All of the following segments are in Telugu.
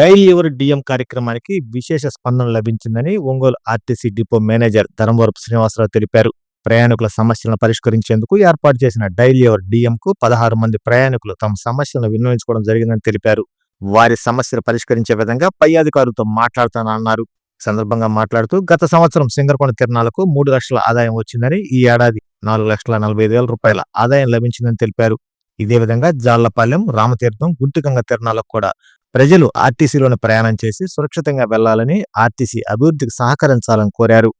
డైలీ ఎవరు డిఎం కార్యక్రమానికి విశేష స్పందన లభించిందని Ongole RTC depot manager Dharmavarapu Srinivasa Rao తెలిపారు. ప్రయాణికుల సమస్యలను పరిష్కరించేందుకు ఏర్పాటు చేసిన డైలీ ఎవర్ డిఎం కు పదహారు మంది ప్రయాణికులు తమ సమస్యలను వినియోగించుకోవడం జరిగిందని తెలిపారు. వారి సమస్యలు పరిష్కరించే విధంగా పై అధికారులతో మాట్లాడుతానన్నారు. సందర్భంగా మాట్లాడుతూ గత సంవత్సరం సింగరకొండ తిరణాలకు మూడు లక్షల ఆదాయం వచ్చిందని ఈ ఏడాది నాలుగు లక్షల నలభై ఐదు వేల రూపాయల ఆదాయం లభించిందని తెలిపారు. ఇదే విధంగా జాళ్ళపాలెం రామతీర్థం గుంటుగంగ తిరణాలకు కూడా ప్రజలు ఆర్టీసీలోనే ప్రయాణం చేసి సురక్షితంగా వెళ్ళాలని ఆర్టీసీ అభివృద్ధికి సహకరించాలని కోరారు.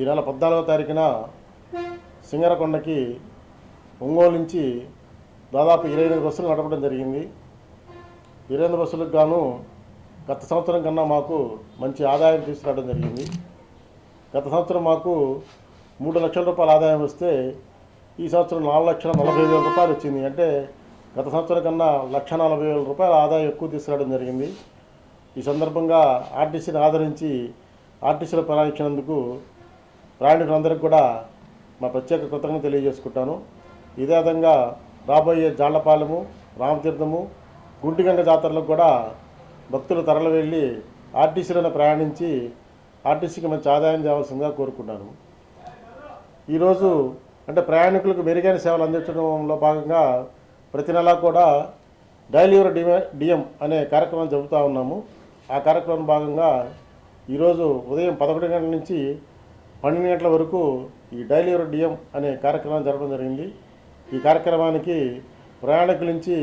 ఈ నెల పద్నాలుగో తారీఖున సింగరకొండకి ఒంగోలు నుంచి దాదాపు ఇరవై ఎనిమిది బస్సులు నడపడం జరిగింది. ఇరవై ఎనిమిది బస్సులకు గాను గత సంవత్సరం కన్నా మాకు మంచి ఆదాయం తీసుకురావడం జరిగింది. గత సంవత్సరం మాకు మూడు లక్షల రూపాయల ఆదాయం వస్తే ఈ సంవత్సరం నాలుగు లక్షల నలభై వేల రూపాయలు వచ్చింది. అంటే గత సంవత్సరం కన్నా లక్ష నలభై వేల రూపాయల ఆదాయం ఎక్కువ తీసుకురావడం జరిగింది. ఈ సందర్భంగా ఆర్టీసీని ఆదరించి ఆర్టీసీలో ప్రయాణించినందుకు ప్రయాణికులందరికీ కూడా మా ప్రత్యేక కృతజ్ఞత తెలియజేసుకుంటాను. ఇదే విధంగా రాబోయే జాళ్ళపాలెము రామతీర్థము గుంటిగంగ జాతరలకు కూడా భక్తులు తరలి వెళ్ళి ఆర్టీసీలోనే ప్రయాణించి ఆర్టీసీకి మంచి ఆదాయం తేవాల్సిందిగా కోరుకున్నాను ఈరోజు అంటే ప్రయాణికులకు మెరుగైన సేవలు అందించడంలో భాగంగా ప్రతి నెలా కూడా డైలీ యువర్ డిఎం అనే కార్యక్రమం చెబుతూ ఉన్నాము. ఆ కార్యక్రమం భాగంగా ఈరోజు ఉదయం పదకొండు గంటల నుంచి పన్నెండు గంటల వరకు ఈ డైలీ యువర్ డిఎం అనే కార్యక్రమం జరపడం జరిగింది. ఈ కార్యక్రమానికి ప్రయాణికుల నుంచి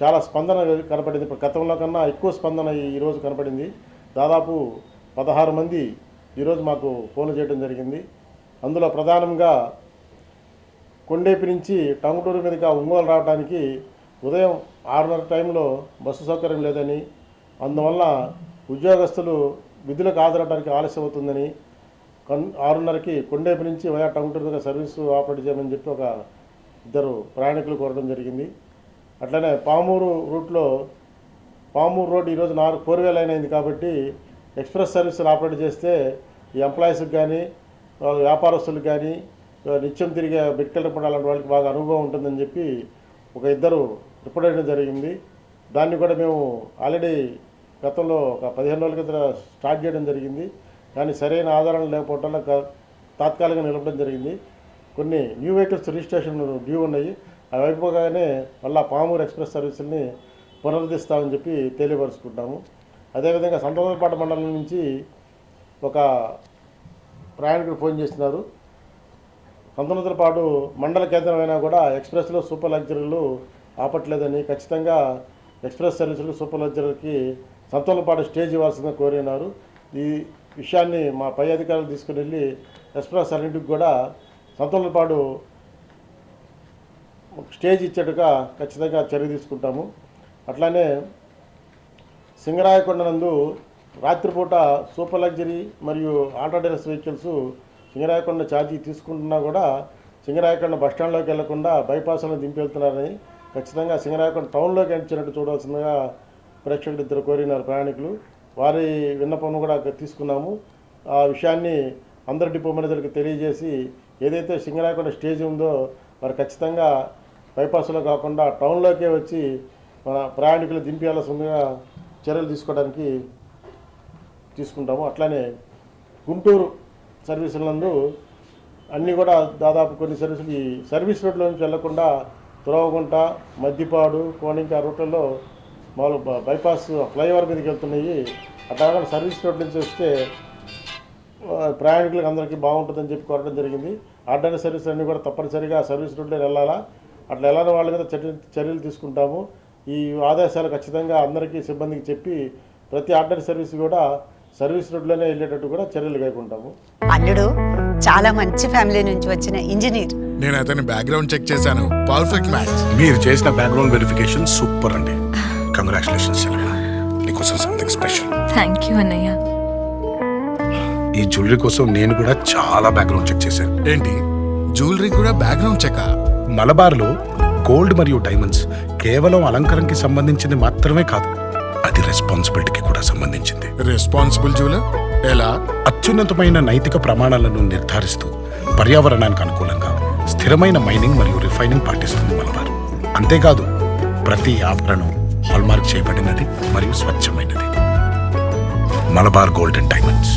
చాలా స్పందన కనపడింది. గతంలో కన్నా ఎక్కువ స్పందన ఈరోజు కనపడింది. దాదాపు పదహారు మంది ఈరోజు మాకు ఫోన్ చేయడం జరిగింది. అందులో ప్రధానంగా కొండేపి నుంచి టంగుటూరు మీదుగా ఒంగోలు రావడానికి ఉదయం ఆరున్నర టైంలో బస్సు సౌకర్యం లేదని అందువల్ల ఉద్యోగస్తులు విధులకు హాజరవడానికి ఆలస్యం అవుతుందని కన్ ఆరున్నరకి కొండేపి నుంచి వయా టంగుటూరు దగ్గర సర్వీసు ఆపరేట్ చేయమని చెప్పి ఒక ఇద్దరు ప్రయాణికులు కోరడం జరిగింది. అట్లనే పామూరు రూట్లో పామూరు రోడ్ ఈరోజు నాలుగు ఫోర్ వేలు లైన్ కాబట్టి ఎక్స్ప్రెస్ సర్వీసులు ఆపరేట్ చేస్తే ఈ ఎంప్లాయీస్కి కానీ వాళ్ళ వ్యాపారస్తులకు కానీ నిత్యం తిరిగే మెడికల్ రిపోర్ట్ అలాంటి వాళ్ళకి బాగా అనుభవం ఉంటుందని చెప్పి ఒక ఇద్దరు రిపోర్ట్ చేయడం జరిగింది. దాన్ని కూడా మేము ఆల్రెడీ గతంలో ఒక పదిహేను రోజుల క్రితం స్టార్ట్ చేయడం జరిగింది. కానీ సరైన ఆధారాలు లేకపోవటం తాత్కాలికంగా నిలపడం జరిగింది. కొన్ని న్యూ వెహికల్స్ రిజిస్ట్రేషన్ డ్యూ ఉన్నాయి. అవి అయిపోగానే మళ్ళా పామూరు ఎక్స్ప్రెస్ సర్వీసుల్ని పునరుద్ధరిస్తామని చెప్పి తెలియపరుచుకుంటాము. అదేవిధంగా సంతోషపాట మండలం నుంచి ఒక ప్రయాణికుడు ఫోన్ చేస్తున్నారు. పంతొమ్మిది పాటు మండల కేంద్రమైనా కూడా ఎక్స్ప్రెస్లో సూపర్ లగ్జరీలు ఆపట్లేదని ఖచ్చితంగా ఎక్స్ప్రెస్ సర్వీసులు సూపర్ లగ్జరీకి సంతోలపాటు స్టేజ్ ఇవ్వాల్సిందిగా కోరినారు. ఈ విషయాన్ని మా పై అధికారులు తీసుకుని వెళ్ళి ఎక్స్ప్రెస్ అన్నింటికి కూడా సంతోలపాటు స్టేజ్ ఇచ్చేట్టుగా ఖచ్చితంగా చర్య తీసుకుంటాము. అట్లానే సింగరాయకొండ నందు రాత్రిపూట సూపర్ లగ్జరీ మరియు ఆటో ఆల్ట్రాడైనస్ వెహికల్స్ సింగరాయకొండ ఛార్జీ తీసుకుంటున్నా కూడా సింగరాయకొండ బస్ స్టాండ్లోకి వెళ్ళకుండా బైపాస్లో దింపెళ్తున్నారని ఖచ్చితంగా సింగరాయకొండ టౌన్లోకి ఇచ్చినట్టు చూడాల్సిందిగా ప్రేక్షకులు ఇద్దరు కోరినారు ప్రయాణికులు. వారి విన్నపం కూడా తీసుకున్నాము. ఆ విషయాన్ని అందరి డిపో మేనేజర్కి తెలియజేసి ఏదైతే సింగరాయకొండ స్టేజ్ ఉందో వారు ఖచ్చితంగా బైపాస్లో కాకుండా టౌన్లోకే వచ్చి మన ప్రయాణికులు దింపేయాల్సిందిగా చర్యలు తీసుకోవడానికి తీసుకుంటాము. అట్లానే గుంటూరు సర్వీసుల నందు అన్నీ కూడా దాదాపు కొన్ని సర్వీసులు ఈ సర్వీస్ రోడ్ల నుంచి వెళ్ళకుండా తురవగుంట మద్దిపాడు కోనింక రూట్లలో మామూలు బైపాస్ ఫ్లైఓవర్ మీదకి వెళ్తున్నాయి. అట్లా సర్వీస్ రోడ్ నుంచి వస్తే ప్రయాణికులకు అందరికీ బాగుంటుందని చెప్పి కోరడం జరిగింది. ఆర్డర్ సర్వీస్ అన్నీ కూడా తప్పనిసరిగా సర్వీస్ రోడ్లో వెళ్ళాలా? అట్లా వెళ్ళని వాళ్ళ మీద చర్యలు చర్యలు తీసుకుంటాము. ఈ ఆదేశాలు ఖచ్చితంగా అందరికీ సిబ్బందికి చెప్పి ప్రతి ఆర్డర్ సర్వీస్ కూడా సర్వీస్ రోడ్లోనే వెళ్ళేటట్టు కూడా చర్యలు కైకుంటాము అల్లుడు చాలా మంచి ఫ్యామిలీ నుంచి వచ్చిన ఇంజనీర్. నేను అతని బ్యాక్గ్రౌండ్ చెక్ చేశాను. పర్ఫెక్ట్ మ్యాచ్ మీరు చేసిన బ్యాక్గ్రౌండ్ వెరిఫికేషన్ సూపర్ అండి. కంగ్రాచులేషన్స్ నీకోసం సంథింగ్ స్పెషల్ థ్యాంక్ యూ అన్నయ్య. ఈ జ్యువెలరీ కోసం నేను కూడా చాలా బ్యాక్గ్రౌండ్ చెక్ చేశాను. ఏంటి? జ్యువెలరీ కూడా బ్యాక్గ్రౌండ్ చెక్ మలబార్లో గోల్డ్ మరియు డైమండ్స్ కేవలం అలంకరణకి సంబంధించింది మాత్రమే కాదు. అది రెస్పాన్సిబిలిటీకి కూడా సంబంధించింది. రెస్పాన్సిబుల్ జ్యువెలర్ ఎలా? అత్యున్నతమైన నైతిక ప్రమాణాలను నిర్ధారిస్తూ పర్యావరణానికి అనుకూలంగా స్థిరమైన మైనింగ్ మరియు రిఫైనింగ్ పాటిస్తుంది మలబార్ అంతేకాదు ప్రతి ఆభరణం హాల్మార్క్ చేయబడినది మరియు స్వచ్ఛమైనది. Malabar golden diamonds